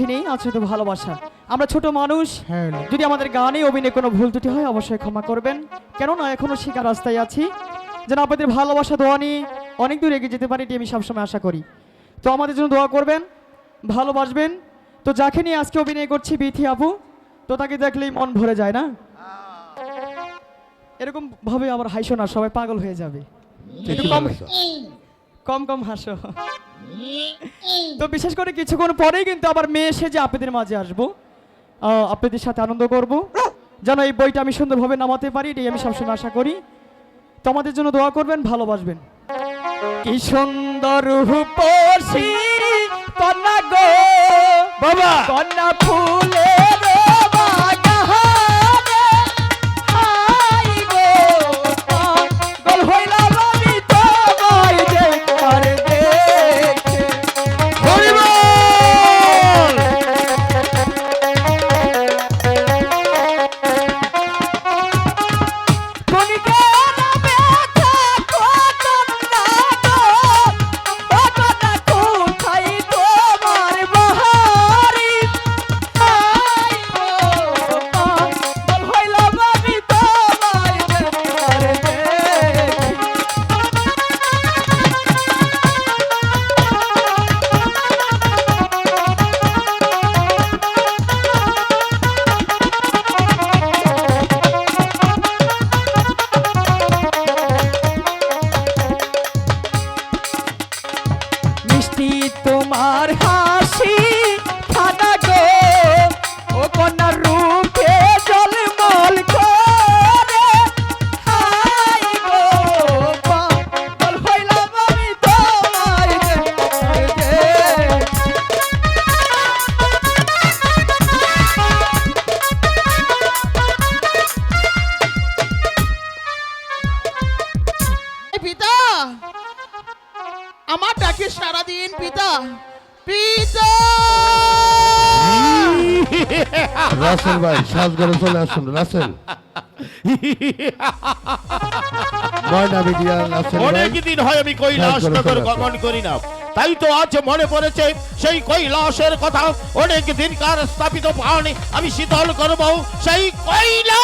কাছে নেই আছে তো ভালোবাসা। আমরা ছোট মানুষ হ্যাঁ যদি আমাদের গানে অভিনয়ে কোনো ভুল ত্রুটি হয় অবশ্যই ক্ষমা করবেন। কেননা এখনও শিকার রাস্তায় আছি। যেন আপনাদের ভালোবাসা দোয়া নিয়ে অনেক দূর এগিয়ে যেতে পারি এটি আমি সবসময় আশা করি। তো আমাদের জন্য দোয়া করবেন ভালোবাসবেন। তো যাকে নিয়ে আজকে অভিনয় করছি বিথি আপু তো তাকে দেখলেই মন ভরে যায় না? এরকম ভাবে আবার হাসো না সবাই পাগল হয়ে যাবে। একটু কম কম হাসো। তো বিশেষ করে কিছুক্ষণ পরেই কিন্তু আবার মেয়ে এসে যে আপনাদের মাঝে আসব। আপনাদের সাথে আনন্দ করব। যেন এই বইটা আমি সুন্দরভাবে নামাতে পারি এটাই আমি সবসময় আশা করি। তো আমাদের জন্য দোয়া করবেন ভালোবাসবেন। কি সুন্দর রূপসী কন্যা গো। বাবা! কন্যা ফুলের আমার ডাকে সারাদিন পিতা পিতা! রাসেল ভাই সাজগরে চলে আসুন রাসেল। ময়না রাসেল অনেক দিন হয় আমি কৈলাস নগর করে, করে। গমন করি না। তাই তো আজ মনে পড়েছে সেই কৈলাসের কথা। অনেক দিনকার স্থাপিত পানি আমি শীতল করব সেই কৈলাস!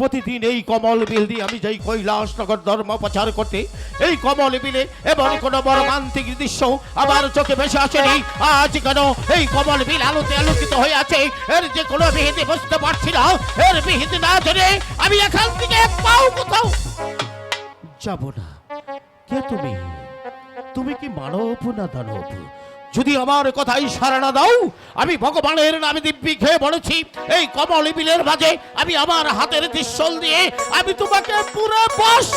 প্রতিদিন এই কমল বিল দিয়ে আমি যাই কৈলাস নগর ধর্ম প্রচার করতে, এই কমল বিলে এমন কোন মর্মান্তিক দৃশ্য আমার চোখে ভেসে আসেনি। আজ কেন এই কমল বিল আলোতে আলোকিত হয়ে আছে? এর যে কোনো বিহিতে বুঝতে পারছি না। এর বিহিত না জেনে আমি এখান থেকে পাও কোথাও যাব না। কে তুমি? তুমি কি মানব না দানব? যদি আমার কথাই সারা না দাও আমি ভগবানের নামে দিব্যি খেয়ে বলেছি এই কমল বিলের মাঝে আমি আমার হাতের দৃশ্যল দিয়ে আমি তোমাকে পুরো বস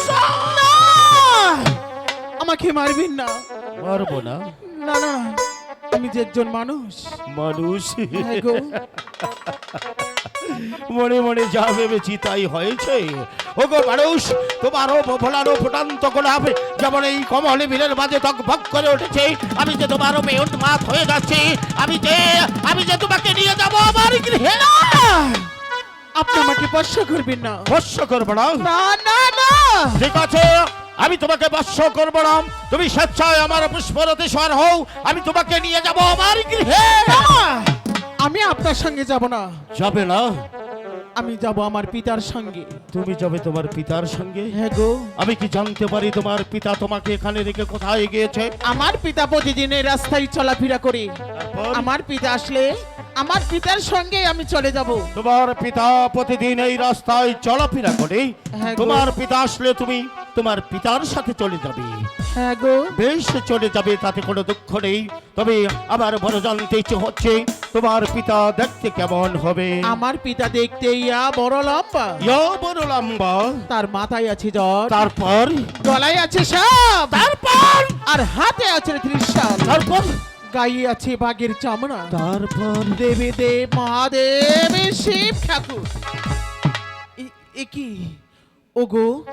আমাকে মারবেন না। মারবো না? না না আমি যে একজন মানুষ। মানুষ? হ্যাঁ মনে মনে যা ভেবেছি তাই হয়েছে। ওগো মানুষ তোমারও ভোলানো ফুটান্ত গোলাপ যেমন এই কমল বিলের মাঝে টকবক করে উঠেছে। আমি যে তোমারও বেউট মাত হয়ে যাচ্ছি আমি যে আমি যে তোমাকে নিয়ে যাব আমার গৃহে। না আপনি আমাকে স্পর্শ করবেন না। ভস্য করব না? না না না। ঠিক আছে আমি তোমাকে বর্ষ করব না। তুমি স্বেচ্ছায় আমার পুষ্পরতে সর হও আমি তোমাকে নিয়ে যাব আমার গৃহে। না, আমি আপনার সঙ্গে যাব না। যাবে না? আমি যাব আমার পিতার সঙ্গে। তুমি যাবে তোমার পিতার সঙ্গে? হ্যাঁ গো। আমি কি জানতে পারি তোমার পিতা তোমাকে এখানে রেখে কোথায় গিয়েছে? আমার পিতা প্রতিদিন এই রাস্তায় চলাফেরা করে। আমার পিতা আসলে আমার পিতার সঙ্গে আমি চলে যাব। তোমার পিতা প্রতিদিন এই রাস্তায় চলাফেরা করে। হ্যাঁ তোমার পিতা আসলে তুমি তোমার পিতার সাথে চলে যাবে। হ্যাঁ গো। বেশ চলে যাবে তাতে কোনো দুঃখ নেই। তবে আমার বড় জানতে ইচ্ছে হচ্ছে তোমার পিতা দেখতে কেমন হবে? আমার পিতা দেখতে ইয়া বড় লম্বা। ইয়া বড় লম্বা। তার মাথায় আছে জ্বর। তারপর? গলায় আছে সাপ। তারপর? আর হাতে আছে ত্রিশাল। তারপর? গায়ে আছে বাঘের চামড়া। তারপর দেবী দেব মহাদেব শিব ঠাকুর। এ- কি? ওগো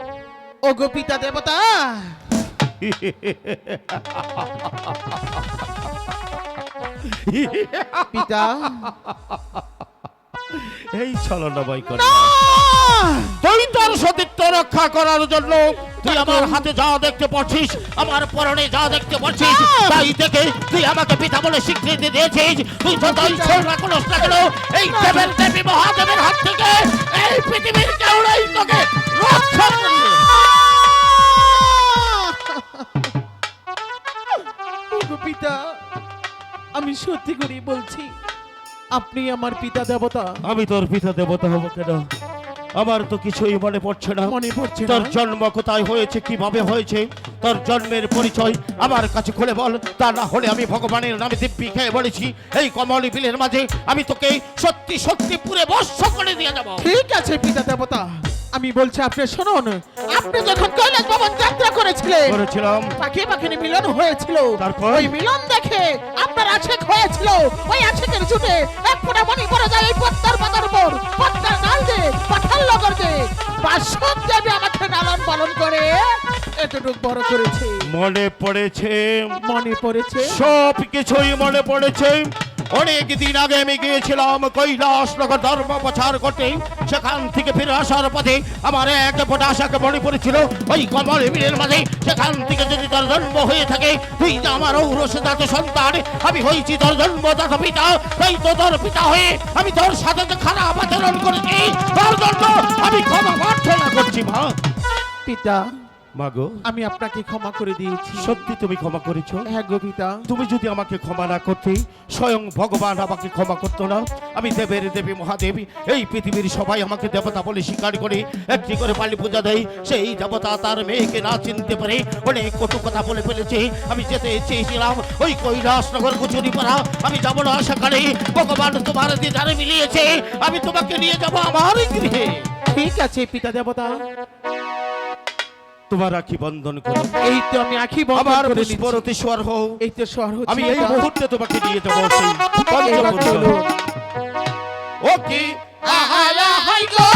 ওগো পিতা দেবতা। পিতা এই ছলনা বই কর! তুই তোর সতীত্ব রক্ষা করার জন্য তুই আমার হাতে যা দেখতে পাচ্ছিস আমার পরনে যা দেখতে পাচ্ছিস তাই দেখে তুই আমাকে পিতা বলে স্বীকৃতি দিয়েছিস। তুই যতই না! কোনো কেন? এই দেবের দেবী মহাদেবের হাত থেকে এই পৃথিবীর কেউ তোকে রক্ষা করবে। পিতা আমি সত্যি করে বলছি আপনি আমার পিতা দেবতা। আমি তোর পিতা দেবতা হব কেন? আমার তো কিছুই মনে পড়ছে না। মনে পড়ছে তোর জন্ম কোথায় হয়েছে কীভাবে হয়েছে? তোর জন্মের পরিচয় আমার কাছে খুলে বল। তা না হলে আমি ভগবানের নামে দিব্যি খেয়ে বলেছি এই কমলি বিলের মাঝে আমি তোকে সত্যি সত্যি পুরে বর্ষ করে দিয়ে যাব। ঠিক আছে পিতা দেবতা। আমি বলছি আপনি শুনুন আপনি যখন কৈলাস ভবন যাত্রা করেছিলেন করেছিলাম। পাখি পাখিনী মিলন হয়েছিল। তারপর? ওই মিলন দেখে আপনার আশেক হয়েছিল। ওই আশেকের জুটে এক ফোঁটা মনি পড়ে যায় এই পত্তার পাতার উপর। পত্তার ডাল দে পাঠাল লগর দে বাসন দেবে আমাকে লালন পালন করে। এতটুক বড় করেছে। মনে পড়েছে। মনে পড়েছে। সব কিছুই মনে পড়েছে। অনেক দিন আগে আমি গিয়েছিলাম কৈলাস নগর ধর্ম প্রচার করতে। সেখান থেকে ফিরে আসার পথে আমার এক ফোটা আশাকে মনে পড়েছিল, ওই কমল বিলের মাঝে। সেখান থেকে যদি তোর জন্ম হয়ে থাকে, তুই যে আমার ঔরসদাত সন্তান, আমি হয়েছি তোর জন্মদাতা পিতা। তাই তো তোর পিতা হয়ে আমি তোর সাথে খারাপ আচরণ করেছি, তোর জন্য আমি ক্ষমা প্রার্থনা করছি, মা। পিতা মাগো আমি আপনাকে ক্ষমা করে দিয়েছি। সত্যি তুমি ক্ষমা করেছ। হ্যাঁ গো পিতা। তুমি যদি আমাকে ক্ষমা না করতে স্বয়ং ভগবান আমাকে ক্ষমা করতো না। আমি দেবের দেবী মহাদেবী এই পৃথিবীর সবাই আমাকে দেবতা বলে স্বীকার করে একটি করে পালি পূজা দেয়। সেই দেবতা তার মেয়েকে না চিনতে পারে অনেক কটু কথা বলে ফেলেছে। আমি যেতে চেয়েছিলাম ওই কৈলাস নগর কুচুরি পাড়া আমি যাব না সেখানে ভগবান তোমার দিদারে মিলিয়েছে। আমি তোমাকে নিয়ে যাব আমার গৃহে। ঠিক আছে পিতা দেবতা। তোমার আখি বন্ধন করো। এই তো আমি আখি বন্ধন করে নিচ্ছি। পুষ্পরতি স্বর হও। এই তো স্বর হচ্ছে আমি এই মুহূর্তে তোমাকে দিয়ে যাব সেই পঞ্চপুর ও কি? আহালা হাই গো।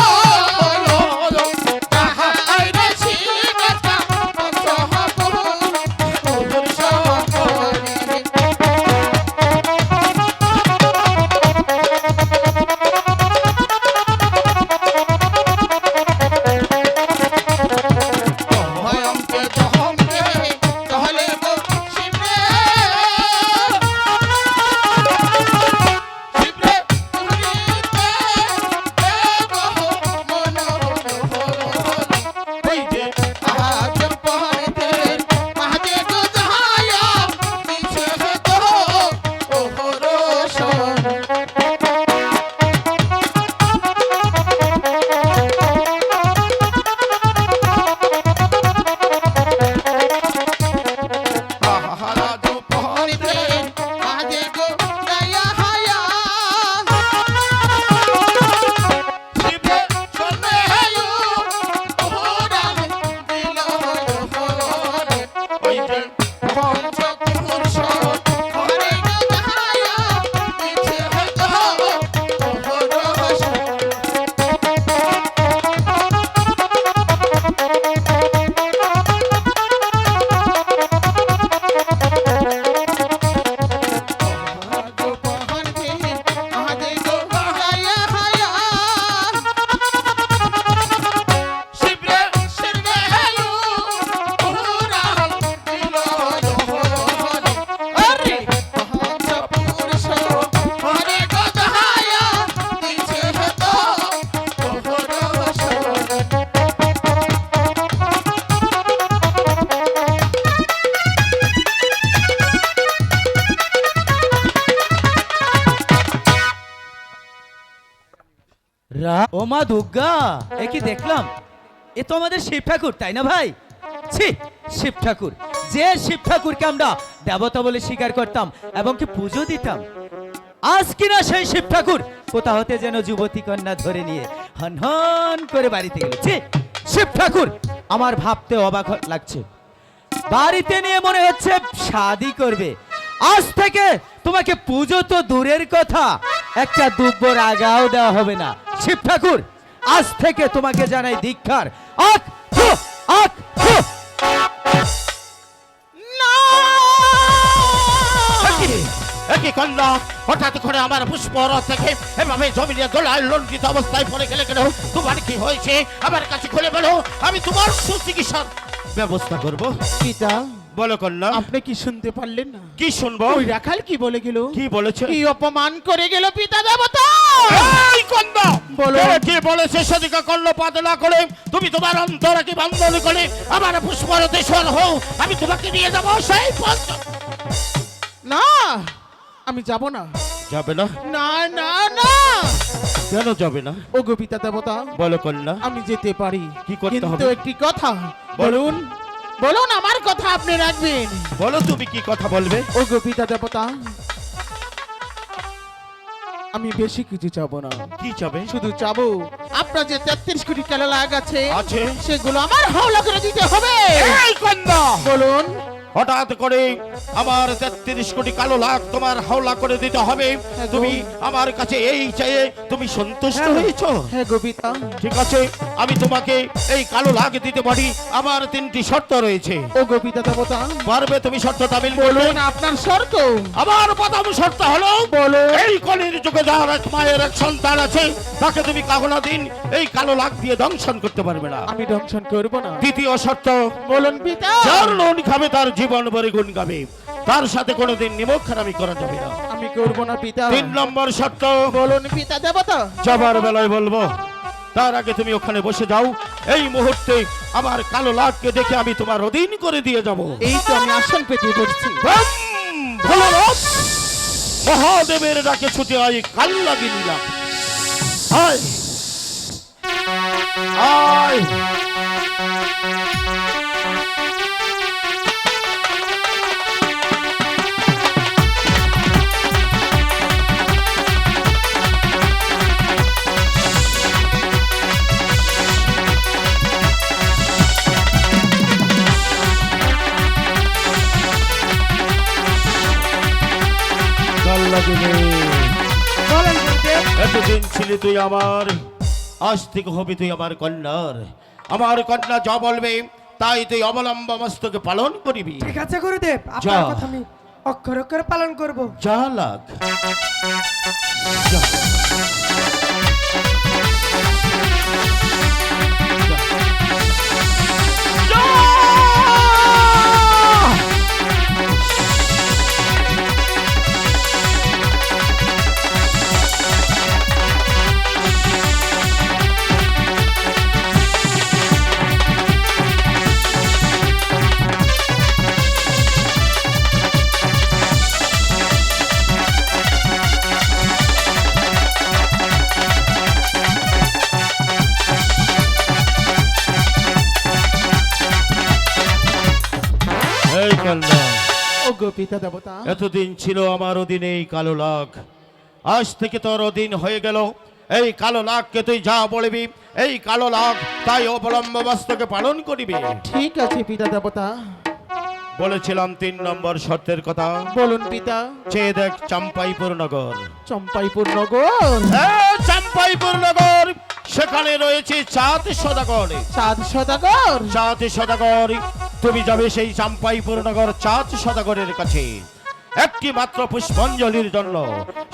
ও মা দুর্গা, এ কি দেখলাম? এ তো আমাদের শিব ঠাকুর, তাই না ভাই? ছি, শিব ঠাকুর। যে শিব ঠাকুরকে আমরা দেবতা বলে স্বীকার করতাম এবং কি পুজো দিতাম, আজ কিনা সেই শিব ঠাকুর কোথা হতে যেন যুবতী কন্যা ধরে নিয়ে হন হন করে বাড়িতে গেল। ছি, শিব ঠাকুর, আমার ভাবতে অবাক লাগছে। বাড়িতে নিয়ে মনে হচ্ছে শাদি করবে। আজ থেকে তোমাকে পুজো তো দূরের কথা, একটা দুব্বর আগাও দেওয়া হবে না। শিব ঠাকুর আজ থেকে তোমাকে জানাই দীক্ষার। কি হঠাৎ করে আমার পুষ্পর থেকে এভাবে জমিনে দোলায় লঙ্কিত অবস্থায় পড়ে গেলে কেন? তোমার কি হয়েছে? আমার কাছে খুলে বলো আমি তোমার সুচিকিৎসার ব্যবস্থা করব। পিতা বলো কন্যা। আপনি কি শুনতে পারলেন না? কি শুনব? ওই রাখাল কি বলে গেল? কি বলেছে? কি অপমান করে গেল পিতা দেবতা? এই কন্যা বলো। কে বলেছে সেদিকে কর্ণ পাত না করে? তুমি তোমার অন্তরা কি বন্ধন করে আমার পুষ্পরতে সর হও আমি তোমাকে নিয়ে যাব সেই পথ। না আমি যাব না। যাবে না? না না না। কেন যাবে না? ও গো পিতা দেবতা বলো কন্যা। আমি যেতে পারি। কি করতে কিন্তু একটি কথা বলুন। বলুন আমার কথা আপনি রাখবেন। বলো তুমি কি কথা বলবে? ও গো পিতা দেবতা আমি বেশি কিছু চাব না। কি চাবে? শুধু চাবো আপনার যে তেত্রিশ কোটি কেলা লাগ আছে আছে। সেগুলো আমার হাওলা করে দিতে হবে। বলুন হঠাৎ করে আমার তেত্রিশ কোটি কালো লাখ তোমার হাওলা করে দিতে হবে। হ্যাঁ তুমি আমার কাছে এই চেয়ে তুমি সন্তুষ্ট হয়েছো? হ্যাঁ গো পিতা। ঠিক আছে আমি তোমাকে এই কালো লাখ দিতে পারি। আমার তিনটি শর্ত রয়েছে। ও গো পিতা দেবতা। পারবে তুমি শর্ত তামিল বলুন আপনার শর্ত। আমার প্রথম শর্ত হলো বলো। এই কলির যুগে যার এক মায়ের এক সন্তান আছে তাকে তুমি কাগনা দিন এই কালো লাখ দিয়ে দংশন করতে পারবে না। আমি দংশন করব না। দ্বিতীয় শর্ত বলুন পিতা। যার লোন খাবে তার জীবন ভরে গুণ গাবে। তার সাথে কোনোদিন নিমখারামি করা যাবে না। আমি করব না পিতা। তিন নম্বর শর্ত। বলুন পিতা দেবতা। যাবার বেলায় বলব তার আগে তুমি ওখানে বসে যাও। এই মুহূর্তে আমার কালো লাখকে দেখে আমি তোমার অধীন করে দিয়ে যাব। এই তো আমি আসন পেতে বসছি মহাদেবের ডাকে ছুটে আয় কাল লাগিয়ে নিলাম আয়। আয়। গুরুদেব এতদিন ছিলি তুই আমার আজ থেকে হবি তুই আমার কন্যার। আমার কন্যা যা বলবে তাই তুই অবলম্ব মস্তকে পালন করিবি। ঠিক আছে গুরুদেব। আপনার। কথা আমি অক্ষর অক্ষরে পালন করব। যা লাগ। পিতা দেবতা। এতদিন ছিল আমার অধীনে এই কালো লাখ। আজ থেকে তোর অধীন হয়ে গেল। এই কালো লাখকে তুই যা বলবি এই কালো লাখ তাই অবলম্ব বাস্তকে পালন করিবি। ঠিক আছে পিতা দেবতা। বলেছিলাম তিন নম্বর শর্তের কথা। বলুন পিতা। চেয়ে দেখ চাম্পাইপুর নগর। চম্পাইপুর নগর? হ্যাঁ, চাম্পাইপুর নগর সেখানে রয়েছে চাঁদ সদাগর। চাঁদ সদাগর? চাঁদ সদাগর। তুমি যাবে সেই চাম্পাইপুর নগর চাঁদ সদাগরের কাছে। একটি মাত্র পুষ্পাঞ্জলির জন্য।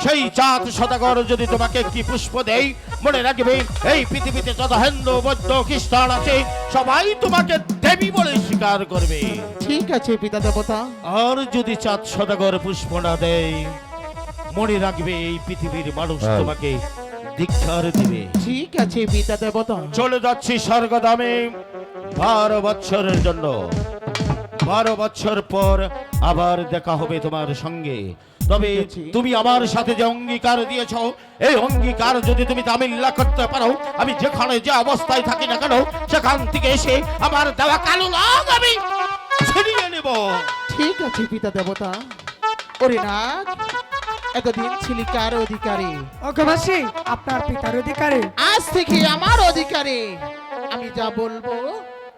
সেই চাঁদ সদাগর যদি তোমাকে একটি পুষ্প দেই মনে রাখবে এই পৃথিবীতে যত হিন্দু বৌদ্ধ খ্রিস্টান আছে সবাই তোমাকে দেবী বলে স্বীকার করবে। ঠিক আছে পিতা দেবতা। আর যদি চাঁদ সদাগর পুষ্প না দেয় মনে রাখবে এই পৃথিবীর মানুষ হ্যাঁ। তোমাকে দীক্ষার দিবে ঠিক আছে পিতা দেবতা চলে যাচ্ছি স্বর্গদামে বারো বছরের জন্য। বারো বছর পর আবার দেখা হবে তোমার সঙ্গে। তবে তুমি আমার সাথে যে অঙ্গীকার দিয়েছ এই অঙ্গীকার যদি তুমি তামিল্লা করতে পারো আমি যেখানে যে অবস্থায় থাকি না কেন সেখান থেকে এসে আমার দেওয়া কালো লাগ আমি ছিনিয়ে নেব। ঠিক আছে পিতা দেবতা। ওরে নাগ এতদিন ছিলি কার অধিকারে? অজ্ঞবাসী আপনার পিতার অধিকারে। আজ থেকে আমার অধিকারে। আমি যা বলব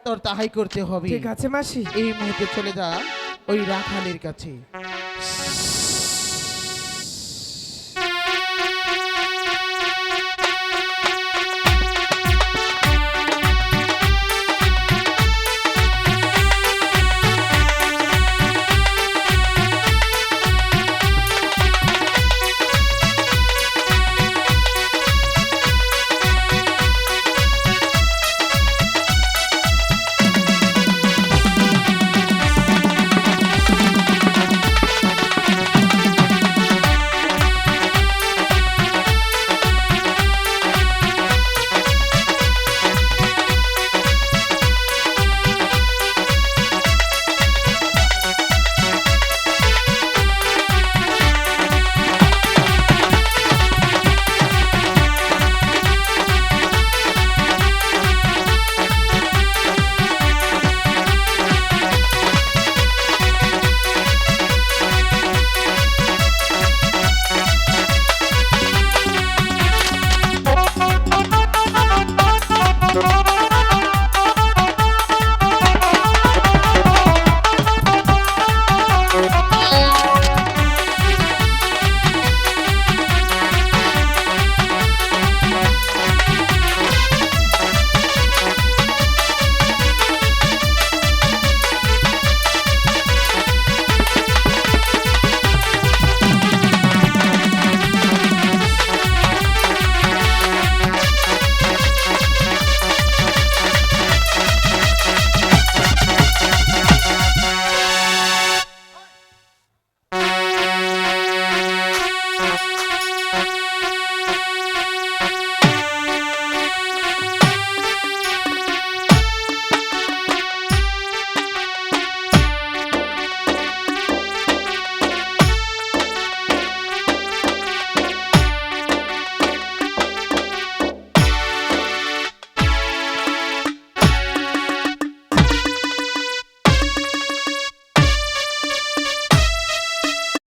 তোর তাহাই করতে হবে। ঠিক আছে মাসি। এই মুহূর্তে চলে যা ওই রাখালের কাছে।